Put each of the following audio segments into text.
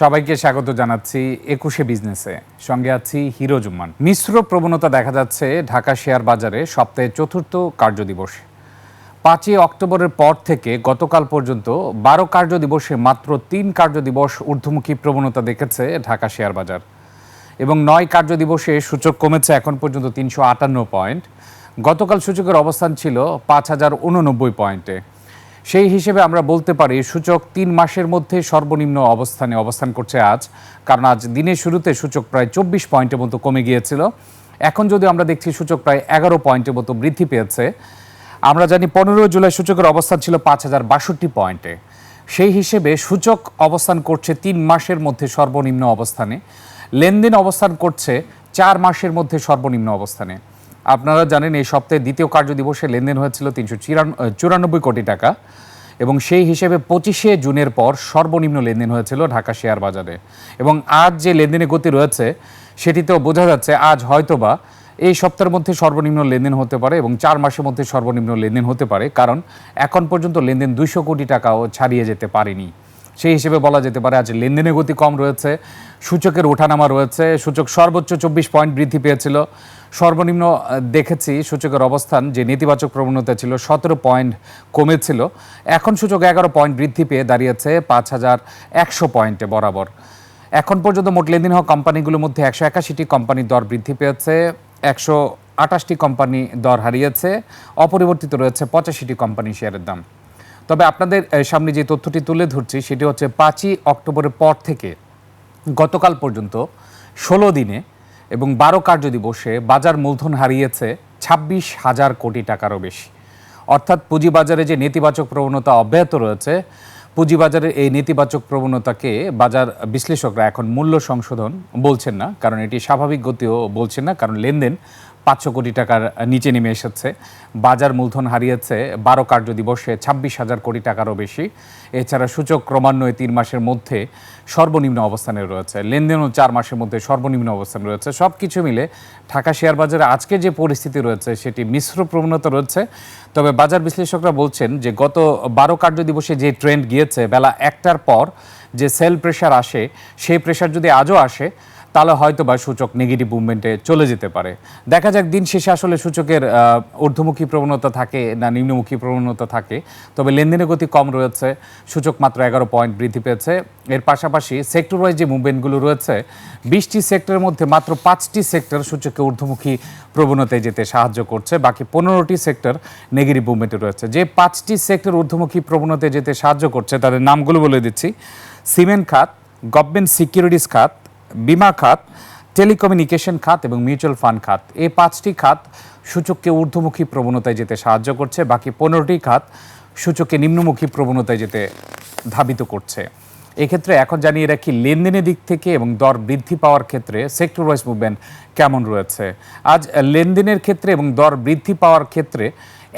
সবাইকে স্বাগত জানাচ্ছি একুশে বিজনেসে। সঙ্গে আছি হিরো জুম্মান। মিশ্র প্রবণতা দেখা যাচ্ছে ঢাকা শেয়ার বাজারে সপ্তাহে চতুর্থ কার্যদিবসে। পাঁচই অক্টোবরের পর থেকে গতকাল পর্যন্ত বারো কার্যদিবসে মাত্র তিন কার্যদিবস ঊর্ধ্বমুখী প্রবণতা দেখেছে ঢাকা শেয়ার বাজার। এবং নয় কার্যদিবসে সূচক কমেছে এখন পর্যন্ত তিনশো আটান্ন পয়েন্ট। গতকাল সূচকের অবস্থান ছিল পাঁচ হাজার উননব্বই পয়েন্টে। সেই হিসেবে আমরা বলতে পারি সূচক তিন মাসের মধ্যে সর্বনিম্ন অবস্থানে অবস্থান করছে আজ। কারণ আজ দিনের শুরুতে সূচক প্রায় চব্বিশ পয়েন্টের মতো কমে গিয়েছিল। এখন যদি আমরা দেখছি সূচক প্রায় এগারো পয়েন্টের মতো বৃদ্ধি পেয়েছে, আমরা জানি পনেরো জুলাই সূচকের অবস্থান ছিল পাঁচ হাজার বাষট্টি পয়েন্টে। সেই হিসেবে সূচক অবস্থান করছে তিন মাসের মধ্যে সর্বনিম্ন অবস্থানে। লেনদেন অবস্থান করছে চার মাসের মধ্যে সর্বনিম্ন অবস্থানে। আপনারা জানেন, এই সপ্তাহে দ্বিতীয় কার্যদিবসে লেনদেন হয়েছিল তিনশো চুরানব্বই কোটি টাকা এবং সেই হিসেবে পঁচিশে জুনের পর সর্বনিম্ন লেনদেন হয়েছিল ঢাকা শেয়ার বাজারে। এবং আজ যে লেনদেনের গতি রয়েছে, সেটিতেও বোঝা যাচ্ছে আজ হয়তোবা এই সপ্তাহের মধ্যে সর্বনিম্ন লেনদেন হতে পারে এবং চার মাসের মধ্যে সর্বনিম্ন লেনদেন হতে পারে, কারণ এখন পর্যন্ত লেনদেন দুইশো কোটি টাকাও ছাড়িয়ে যেতে পারেনি। সেই হিসেবে বলা যেতে পারে, আজ লেনদেনের গতি কম রয়েছে, সূচকের ওঠানামা রয়েছে, সূচক সর্বোচ্চ চব্বিশ পয়েন্ট বৃদ্ধি পেয়েছিল। সর্বনিম্ন দেখেছি সূচকের অবস্থান যে নেতিবাচক প্রবণতা ছিল সতেরো পয়েন্ট কমেছিল। এখন সূচক এগারো পয়েন্ট বৃদ্ধি পেয়ে দাঁড়িয়েছে পাঁচ হাজার একশো পয়েন্টে বরাবর। এখন পর্যন্ত মোট লেনদেন হওয়া কোম্পানিগুলোর মধ্যে একশো একাশিটি কোম্পানির দর বৃদ্ধি পেয়েছে, একশো আটাশটি কোম্পানি দর হারিয়েছে, অপরিবর্তিত রয়েছে পঁচাশিটি কোম্পানি শেয়ারের দাম। তবে আপনাদের সামনে যে তথ্যটি তুলে ধরছি সেটি হচ্ছে পাঁচই অক্টোবরের পর থেকে গতকাল পর্যন্ত ষোলো দিনে এবং বারো কার যদি বসে, বাজার মূলধন হারিয়েছে ছাব্বিশ হাজার কোটি টাকারও বেশি। অর্থাৎ পুঁজিবাজারে যে নেতিবাচক প্রবণতা অব্যাহত রয়েছে, পুঁজিবাজারের এই নেতিবাচক প্রবণতাকে বাজার বিশ্লেষকরা এখন মূল্য সংশোধন বলছেন না, কারণ এটি স্বাভাবিক গতিও বলছেন না, কারণ লেনদেন পাঁচশো কোটি টাকার নিচে নেমে এসেছে। বাজার মূলধন হারিয়েছে বারো কার্যদিবসে ছাব্বিশ হাজার কোটি টাকারও বেশি। এছাড়া সূচক ক্রমান্বয়ে তিন মাসের মধ্যে সর্বনিম্ন অবস্থানে রয়েছে। লেনদেনও চার মাসের মধ্যে সর্বনিম্ন অবস্থানে রয়েছে। সব কিছু মিলে ঢাকা শেয়ার বাজারে আজকে যে পরিস্থিতি রয়েছে, সেটি মিশ্র প্রবণতা রয়েছে। তবে বাজার বিশ্লেষকরা বলছেন যে, গত বারো কার্যদিবসে যে ট্রেন্ড গিয়েছে, বেলা একটার পর যে সেল প্রেশার আসে, সেই প্রেশার যদি আজও আসে তাহলে হয়তো বা সূচক নেগেটিভ মুভমেন্টে চলে যেতে পারে। দেখা যাক, দিন শেষে আসলে সূচকের ঊর্ধ্বমুখী প্রবণতা থাকে না নিম্নমুখী প্রবণতা থাকে। তবে লেনদেনের গতি কম রয়েছে, সূচক মাত্র এগারো পয়েন্ট বৃদ্ধি পেয়েছে। এর পাশাপাশি সেক্টর ওয়াইজ যে মুভমেন্টগুলো রয়েছে, বিশটি সেক্টরের মধ্যে মাত্র পাঁচটি সেক্টর সূচককে ঊর্ধ্বমুখী প্রবণতায় যেতে সাহায্য করছে। বাকি পনেরোটি সেক্টর নেগেটিভ মুভমেন্টে রয়েছে। যে পাঁচটি সেক্টর ঊর্ধ্বমুখী প্রবণতায় যেতে সাহায্য করছে, তাদের নামগুলো বলে দিচ্ছি। সিমেন্ট খাত গভর্নমেন্ট সিকিউরিটিজ খাত বিমা খাত, টেলিকমিউনিকেশন খাত এবং মিউচুয়াল ফান্ড খাত। এই পাঁচটি খাত সূচককে ঊর্ধ্বমুখী প্রবণতায় যেতে সাহায্য করছে, বাকি পনেরোটি খাত সূচককে নিম্নমুখী প্রবণতায় যেতে ধাবিত করছে। এক্ষেত্রে এখন জানিয়ে রাখি, লেনদেনের দিক থেকে এবং দর বৃদ্ধি পাওয়ার ক্ষেত্রে সেক্টর ওয়াইজ মুভমেন্ট কেমন রয়েছে? আজ লেনদেনের ক্ষেত্রে এবং দর বৃদ্ধি পাওয়ার ক্ষেত্রে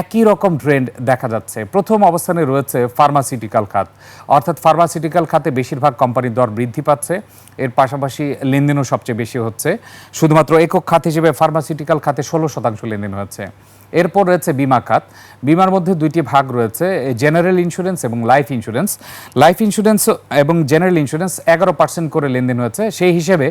একই রকম ট্রেন্ড দেখা যাচ্ছে। প্রথম অবস্থানে রয়েছে ফার্মাসিউটিক্যাল খাত। অর্থাৎ ফার্মাসিউটিক্যাল খাতে বেশিরভাগ কোম্পানির দর বৃদ্ধি পাচ্ছে। এর পাশাপাশি লেনদেনও সবচেয়ে বেশি হচ্ছে। শুধুমাত্র একক খাত হিসেবে ফার্মাসিউটিক্যাল খাতে ষোলো শতাংশ লেনদেন হচ্ছে এরপর রয়েছে বিমা খাত। বিমার মধ্যে দুইটি ভাগ রয়েছে জেনারেল ইন্স্যুরেন্স এবং লাইফ ইন্স্যুরেন্স লাইফ ইন্স্যুরেন্স এবং জেনারেল ইন্স্যুরেন্স এগারো পার্সেন্ট করে লেনদেন হয়েছে। সেই হিসেবে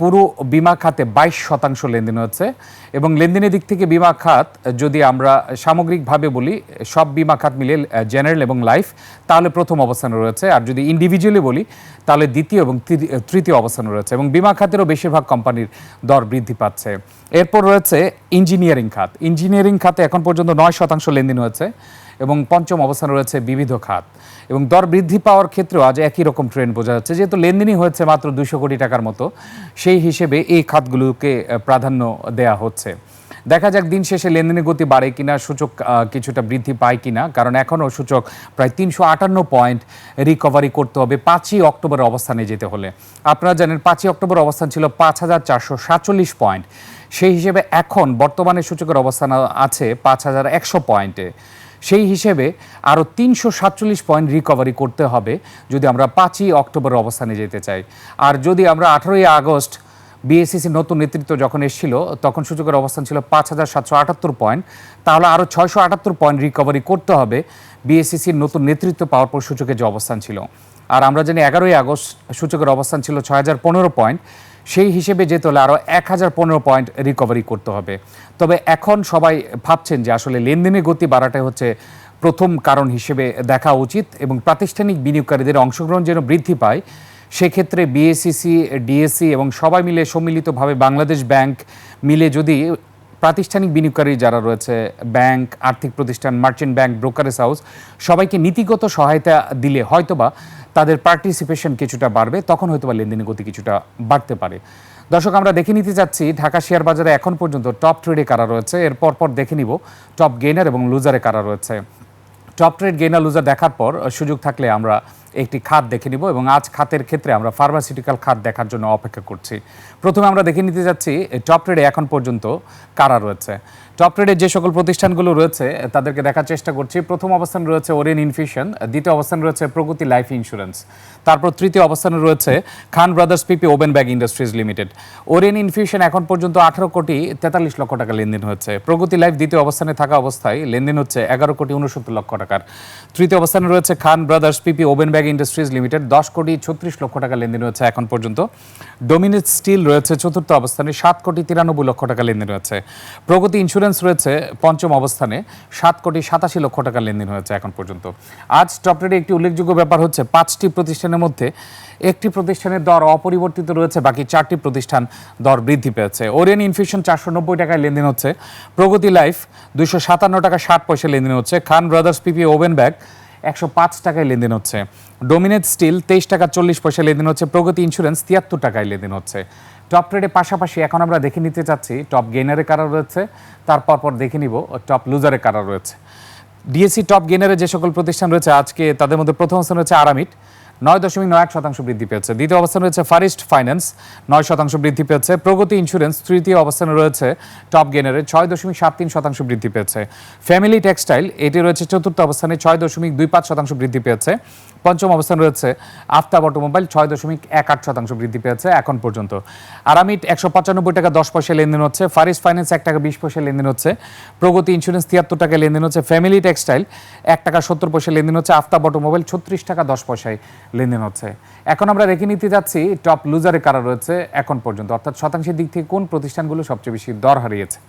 পুরো বিমা খাতে বাইশ শতাংশ লেনদেন হচ্ছে এবং লেনদেনের দিক থেকে বিমা খাত, যদি আমরা সামগ্রিকভাবে বলি, সব বিমা খাত মিলে জেনারেল এবং লাইফ তাহলে প্রথম অবস্থানে রয়েছে। আর যদি ইন্ডিভিজুয়ালি বলি, তাহলে দ্বিতীয় এবং তৃতীয়- অবস্থানে রয়েছে এবং বিমা খাতেরও বেশিরভাগ কোম্পানির দর বৃদ্ধি পাচ্ছে। এরপর রয়েছে ইঞ্জিনিয়ারিং খাত। ইঞ্জিনিয়ারিং খাতে এখন পর্যন্ত নয় শতাংশ লেনদেন হয়েছে। এবং পঞ্চম অবস্থানে রয়েছে বিবিধ খাত। এবং দর বৃদ্ধি পাওয়ার ক্ষেত্রেও আজ একই রকম ট্রেন্ড বোঝা যাচ্ছে। যেহেতু লেনদেনই হয়েছে মাত্র দুশো কোটি টাকার মতো, সেই হিসেবে এই খাতগুলোকে প্রাধান্য দেয়া হচ্ছে। দেখা যাক দিন শেষে লেনদেনের গতি বাড়ে কিনা, সূচক কিছুটা বৃদ্ধি পায় কিনা, কারণ এখনও সূচক প্রায় তিনশো আটান্ন পয়েন্ট রিকভারি করতে হবে পাঁচই অক্টোবরের অবস্থানে যেতে হলে। আপনারা জানেন পাঁচই অক্টোবর অবস্থান ছিল পাঁচ হাজার চারশো সাতচল্লিশ পয়েন্ট। সেই হিসেবে এখন বর্তমানে সূচকের অবস্থান আছে পাঁচ হাজার একশো পয়েন্টে। সেই হিসেবে আরও তিনশো সাতচল্লিশ পয়েন্ট রিকভারি করতে হবে যদি আমরা পাঁচই অক্টোবর অবস্থানে যেতে চাই। আর যদি আমরা আঠারোই আগস্ট বিএসসিসির নতুন নেতৃত্ব যখন এসেছিল, তখন সূচকের অবস্থান ছিল পাঁচ হাজার সাতশো আটাত্তর পয়েন্ট। তাহলে আরও ছয়শো আটাত্তর পয়েন্ট রিকভারি করতে হবে বিএসসিসির নতুন নেতৃত্ব পাওয়ার পর সূচকের যে অবস্থান ছিল। আর আমরা জানি এগারোই আগস্ট সূচকের অবস্থান ছিল ছয় হাজার পনেরো পয়েন্ট। সেই হিসেবে যেতে হলে আরও এক হাজার পনেরো পয়েন্ট রিকভারি করতে হবে। তবে এখন সবাই ভাবছেন যে আসলে লেনদেনের গতি বাড়াটাই হচ্ছে প্রথম কারণ হিসেবে দেখা উচিত এবং প্রাতিষ্ঠানিক বিনিয়োগকারীদের অংশগ্রহণ যেন বৃদ্ধি পায়, সেক্ষেত্রে বিএসসিসি ডিএসসি এবং সবাই মিলে সম্মিলিতভাবে বাংলাদেশ ব্যাংক মিলে যদি প্রাতিষ্ঠানিক বিনিয়োগকারী যারা রয়েছে, ব্যাংক, আর্থিক প্রতিষ্ঠান মার্চেন্ট ব্যাংক ব্রোকারেজ হাউস সবাইকে নীতিগত সহায়তা দিলে হয়তোবা তাদের পার্টিসিপেশন কিছুটা বাড়বে, তখন হয়তোবা লেনদেনের গতি কিছুটা বাড়তে পারে। দর্শক, আমরা দেখে নিতে যাচ্ছি, ঢাকা শেয়ার বাজারে এখন পর্যন্ত টপ ট্রেডে কারা রয়েছে। এর পরপর দেখে নিব টপ গেইনার এবং লুজারে কারা রয়েছে। টপ ট্রেড গেইনার লুজার দেখার পর সুযোগ থাকলে আমরা একটি খাত দেখে নিব এবং আজ খাতের ক্ষেত্রে আমরা ফার্মাসিউটিক্যাল খাত দেখার জন্য অপেক্ষা করছি। প্রথমে আমরা দেখে নিতে যাচ্ছি টপ ট্রেডে এখন পর্যন্ত কারা রয়েছে। টপ ট্রেডে যে সকল প্রতিষ্ঠানগুলো রয়েছে, তাদেরকে দেখার চেষ্টা করছি। প্রথম অবস্থান রয়েছে ওরিয়েন ইনফিউশন দ্বিতীয় অবস্থান রয়েছে প্রগতি লাইফ ইন্স্যুরেন্স তারপর তৃতীয় অবস্থানে রয়েছে Khan brothers PP woven bag industries limited Orion infusion এখন পর্যন্ত আঠারো কোটি তেতাল্লিশ লক্ষ টাকা লেনদেন হচ্ছে প্রগতি লাইফ দ্বিতীয় অবস্থানে থাকা অবস্থায় লেনদেন হচ্ছে এগারো কোটি উনসত্তর লক্ষ টাকার। তৃতীয় অবস্থানে রয়েছে Khan brothers PP woven bag industries limited দশ কোটি ছত্রিশ লক্ষ টাকা লেনদেন হচ্ছে এখন পর্যন্ত। ডোমিনেট স্টিল রয়েছে চতুর্থ অবস্থানে, সাত কোটি তিরানব্বই লক্ষ টাকা লেনদেন হয়েছে। প্রগতি ইন্স্যুরেন্স রয়েছে পঞ্চম অবস্থানে। সাত কোটি সাতাশি লক্ষ টাকা লেনদেন হয়েছে এখন পর্যন্ত। আজ টপ রেটে একটি উল্লেখযোগ্য ব্যাপার হচ্ছে, পাঁচটি প্রতিষ্ঠানের মধ্যে একটি প্রতিষ্ঠানের দর অপরিবর্তিত রয়েছে, বাকি চারটি প্রতিষ্ঠান দর বৃদ্ধি পেয়েছে। ওরিয়ান ইনফিউশন চারশো নব্বই টাকায় লেনদেন হচ্ছে, প্রগতি লাইফ দুশো সাতান্ন টাকা ষাট পয়সা লেনদেন হচ্ছে, Khan brothers PP woven bag একশো পাঁচ টাকায় লেনদেন হচ্ছে, ডোমিনেট স্টিল তেইশ টাকা চল্লিশ পয়সা লেনদেন হচ্ছে, প্রগতি ইন্স্যুরেন্স তিয়াত্তর টাকায় লেনদেন হচ্ছে। টপ ট্রেডের পাশাপাশি এখন আমরা দেখে নিতে চাচ্ছি টপ গেইনারে কারা রয়েছে তারপর পর দেখে নিব টপ লুজারে কারা রয়েছে। ডিএসসি টপ গেইনারে যে সকল প্রতিষ্ঠান রয়েছে, আজকে তাদের মধ্যে প্রথম স্থান রয়েছে আরামিট নয় দশমিক নয় এক শতাংশ বৃদ্ধি পেয়েছে। দ্বিতীয় অবস্থানে রয়েছে ফারিস্ট ফাইন্যান্স নয় শতাংশ বৃদ্ধি পেয়েছে। প্রগতি ইন্স্যুরেন্স তৃতীয় অবস্থানে রয়েছে টপ গেনারে ছয় দশমিক সাত তিন শতাংশ বৃদ্ধি পেয়েছে। ফ্যামিলি টেক্সটাইল এটি রয়েছে চতুর্থ অবস্থানে, ছয় দশমিক দুই পাঁচ শতাংশ বৃদ্ধি পেয়েছে। পঞ্চম অবস্থানে রয়েছে আফতাব অটোমোবাইল, ছয় দশমিক এক আট শতাংশ বৃদ্ধি পেয়েছে এখন পর্যন্ত। আরামিট একশো পঁচানব্বই টাকা দশ পয়সা লেনদেন হচ্ছে ফারিস ফাইন্যান্স এক টাকা বিশ পয়সা লেনদেন হচ্ছে, প্রগতি ইন্স্যুরেন্স তিয়াত্তর টাকা লেনদেন হচ্ছে, ফ্যামিলি টেক্সটাইল এক টাকা সত্তর পয়সা লেনদেন হচ্ছে, আফতাব অটোমোবাইল ছত্রিশ টাকা দশ পয়সায় লেনদেন হচ্ছে। এখন আমরা রেখে নিতে যাচ্ছি, টপ লুজারে কারা রয়েছে এখন পর্যন্ত, অর্থাৎ শতাংশের দিক থেকে কোন প্রতিষ্ঠানগুলো সবচেয়ে বেশি দর হারিয়েছে?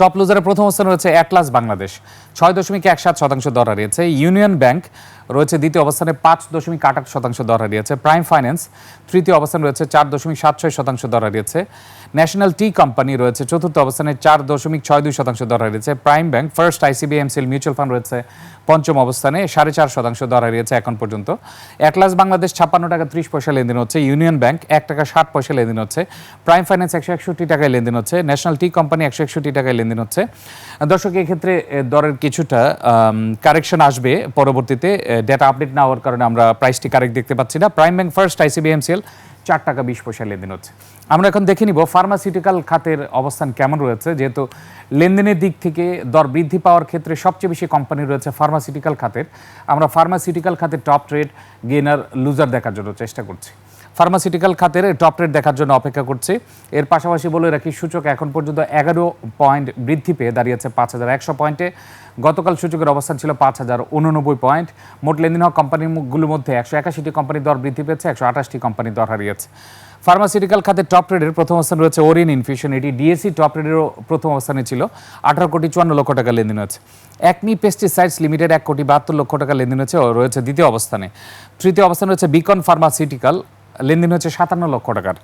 টপ লুজারের প্রথম অবস্থান রয়েছে অ্যাটলাস বাংলাদেশ। ছয় দশমিক এক সাত শতাংশ দর হারিয়েছে। ইউনিয়ন ব্যাংক রয়েছে দ্বিতীয় অবস্থানে পাঁচ দশমিক আট আট শতাংশ দর হারিয়েছে। প্রাইম ফাইন্যান্স তৃতীয় অবস্থানে রয়েছে চার দশমিক সাত ছয় শতাংশ দর হারিয়েছে। ন্যাশনাল টি কোম্পানি রয়েছে চতুর্থ অবস্থানে চার দশমিক ছয় দুই শতাংশ দর হারিয়েছে। Prime Bank, first ICBMCL mutual fund রয়েছে পঞ্চম অবস্থানে, সাড়ে চার শতাংশ দর হারিয়েছে এখন পর্যন্ত। অ্যাটলাস বাংলাদেশ, ছাপ্পান্ন টাকা ত্রিশ পয়সা লেনদেন হচ্ছে। ইউনিয়ন ব্যাংক, এক টাকা ষাট পয়সা লেনদেন হচ্ছে। প্রাইম ফাইন্যান্স একশো একষট্টি টাকায় লেনদেন হচ্ছে। ন্যাশনাল টি কোম্পানি একশো একষট্টি টাকায় লেনদেন হচ্ছে। দর্শক, এক্ষেত্রে দরের কিছুটা কারেকশন আসবে পরবর্তীতে ডেটা আপডেট না হওয়ার কারণে আমরা প্রাইসটি কারেক্ট দেখতে পাচ্ছি না। প্রাইম ব্যাংক ফার্স্ট আইসিবিএমসিএল চার টাকা বিশ পয়সা লেনদেন হচ্ছে। আমরা এখন দেখে নিব ফার্মাসিউটিক্যাল খাতের অবস্থান কেমন রয়েছে, যেহেতু লেনদেনের দিক থেকে দর বৃদ্ধি পাওয়ার ক্ষেত্রে সবচেয়ে বেশি কোম্পানি রয়েছে ফার্মাসিউটিক্যাল খাতের। আমরা ফার্মাসিউটিক্যাল খাতের টপ ট্রেড গেনার লুজার দেখার জন্য চেষ্টা করছি। ফার্মাসিউটিক্যাল খাতের টপ রেট দেখার জন্য অপেক্ষা করছে। এর পাশাপাশি বলে রাখি, সূচক এখন পর্যন্ত এগারো পয়েন্ট বৃদ্ধি পেয়ে দাঁড়িয়েছে পাঁচ হাজার একশো পয়েন্টে। গতকাল সূচকের অবস্থান ছিল পাঁচ হাজার উননব্বই পয়েন্ট। মোট লেনদেন হওয়া কোম্পানিগুলোর মধ্যে একশো একাশিটি কোম্পানির দর বৃদ্ধি পেয়েছে, একশো আঠাশটি কোম্পানির দর হারিয়েছে। ফার্মাসিউটিক্যাল খাতের টপ রেডের প্রথম অবস্থান রয়েছে ওরিন ইনফিউশন, এটি ডিএসসি টপ রেডেরও প্রথম অবস্থানে ছিল। আঠারো কোটি চুয়ান্ন লক্ষ টাকা লেনদেন হয়েছে। একমি পেস্টিসাইডস লিমিটেড এক কোটি বাহাত্তর লক্ষ টাকা লেনদেন হয়েছে রয়েছে দ্বিতীয় অবস্থানে। তৃতীয় অবস্থানে রয়েছে বিকন ফার্মাসিউটিক্যাল। লেনদেন হচ্ছে সাতান্ন লক্ষ টাকার।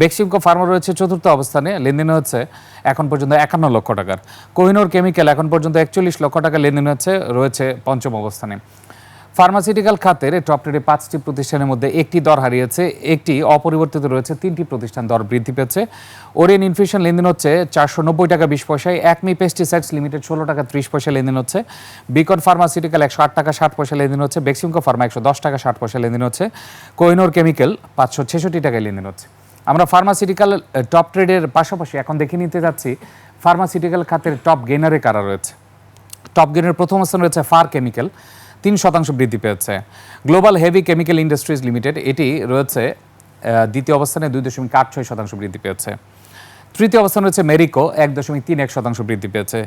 বেক্সিমকো ফার্মা রয়েছে চতুর্থ অবস্থানে, লেনদেন হচ্ছে এখন পর্যন্ত একান্ন লক্ষ টাকার। কোহিনোর কেমিক্যাল এখন পর্যন্ত একচল্লিশ লক্ষ টাকা লেনদেন হচ্ছে, রয়েছে পঞ্চম অবস্থানে। ফার্মাসিউটিক্যাল খাতের টপ টেনে পাঁচটি প্রতিষ্ঠানের মধ্যে একটি দর হারিয়েছে, একটি অপরিবর্তিত রয়েছে, তিনটি প্রতিষ্ঠান দর বৃদ্ধি পেয়েছে। ওরিয়েন ইনফিউশন লেনদেন হচ্ছে চারশো নব্বই টাকা বিশ পয়সায়, একমি পেস্টিসাইডস লিমিটেড ষোলো টাকা ত্রিশ পয়সা লেনদেন হচ্ছে। বিকন ফার্মাসিউটিক্যাল একশো আট টাকা ষাট পয়সা লেনদেন হচ্ছে। বেক্সিমকো ফার্মা একশো দশ টাকা ষাট পয়সা লেনদেন হচ্ছে। কোহিনোর কেমিক্যাল পাঁচশো ছেষট্টি টাকায় লেনদেন হচ্ছে। আমরা ফার্মাসিউটিক্যাল টপ ট্রেডের পাশাপাশি এখন দেখে নিতে যাচ্ছি, ফার্মাসিউটিক্যাল খাতের টপ গেনারে কারা রয়েছে? টপ গেনের প্রথম স্থান রয়েছে ফার কেমিক্যাল। তিন শতাংশ বৃদ্ধি পেয়েছে। Global heavy chemical industries limited এটি রয়েছে দ্বিতীয় অবস্থানে দুই দশমিক আট ছয় শতাংশ বৃদ্ধি পেয়েছে। তৃতীয় অবস্থান রয়েছে মেরিকো এক দশমিক তিন এক শতাংশ বৃদ্ধি পেয়েছে।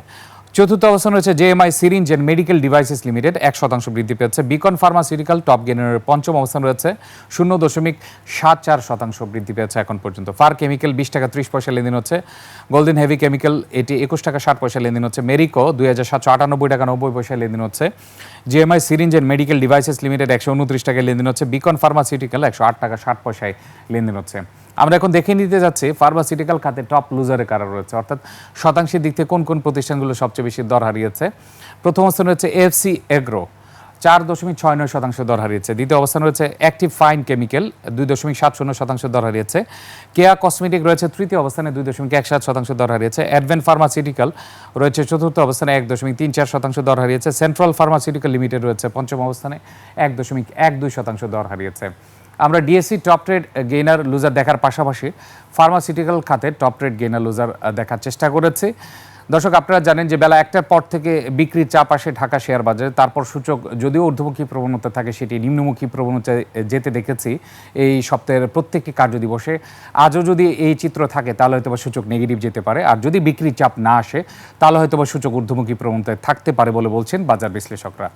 চতুর্থ অবস্থান রয়েছে JMI syringe and medical devices limited, এক শতাংশ বৃদ্ধি পেয়েছে। বিকন ফার্মাসিউটিক্যাল, টপ গেনারের পঞ্চম অবস্থান রয়েছে, শূন্য দশমিক সাত চার শতাংশ বৃদ্ধি পেয়েছে এখন পর্যন্ত। ফার কেমিক্যাল, বিশ টাকা ত্রিশ পয়সা লেনদেন হচ্ছে। গোল্ডেন হেভি কেমিক্যাল, এটি একুশ টাকা ষাট পয়সা লেনদেন হচ্ছে। মেরিকো, দুই হাজার সাতশো আটানব্বই টাকা নব্বই পয়সা লেনদেন হচ্ছে। GMI syringe and medical devices limited, একশো উনত্রিশ টাকায় লেনদেন হচ্ছে। বিকন ফার্মাসিউটিক্যাল, একশো আট টাকা ষাট পয়সায় লেনদেন হচ্ছে। আমরা এখন দেখে নিতে যাচ্ছি ফার্মাসিউটিক্যাল খাতে টপ লুজারে কারা রয়েছে? অর্থাৎ শতাংশের দিক থেকে কোন কোন প্রতিষ্ঠানগুলো সবচেয়ে বেশি দর হারিয়েছে? প্রথম অবস্থান রয়েছে এফসি এগ্রো চার দশমিক ছয় নয় শতাংশ দর হারিয়েছে। দ্বিতীয় অবস্থান রয়েছে অ্যাক্টিভ ফাইন কেমিক্যাল দুই দশমিক সাত শূন্য শতাংশ দর হারিয়েছে। কেয়া কসমেটিক রয়েছে, তৃতীয় অবস্থানে দুই দশমিক এক সাত শতাংশ দর হারিয়েছে। অ্যাডভেন ফার্মাসিউটিক্যাল রয়েছে, চতুর্থ অবস্থানে এক দশমিক তিন চার শতাংশ দর হারিয়েছে। সেন্ট্রাল ফার্মাসিউটিক্যাল লিমিটেড রয়েছে, পঞ্চম অবস্থানে এক দশমিক এক দুই শতাংশ দর হারিয়েছে। আমরা DSC top trade gainer loser দেখার পাশাপাশি ফার্মাসিউটিক্যাল খাতে টপ ট্রেড গেইনার লুজার দেখার চেষ্টা করেছি। দর্শক, আপনারা জানেন যে বেলা একটার পর থেকে বিক্রির চাপ আসে ঢাকা শেয়ার বাজারে। তারপর সূচক যদিও ঊর্ধ্বমুখী প্রবণতা থাকে, সেটি নিম্নমুখী প্রবণতা যেতে দেখেছি এই সপ্তাহের প্রত্যেকটি কার্যদিবসে আজও যদি এই চিত্র থাকে, তাহলে হয়তোবা সূচক নেগেটিভ যেতে পারে। আর যদি বিক্রির চাপ না আসে, তাহলে হয়তোবা সূচক ঊর্ধ্বমুখী প্রবণতায় থাকতে পারে বলে বলছেন বাজার বিশ্লেষকরা।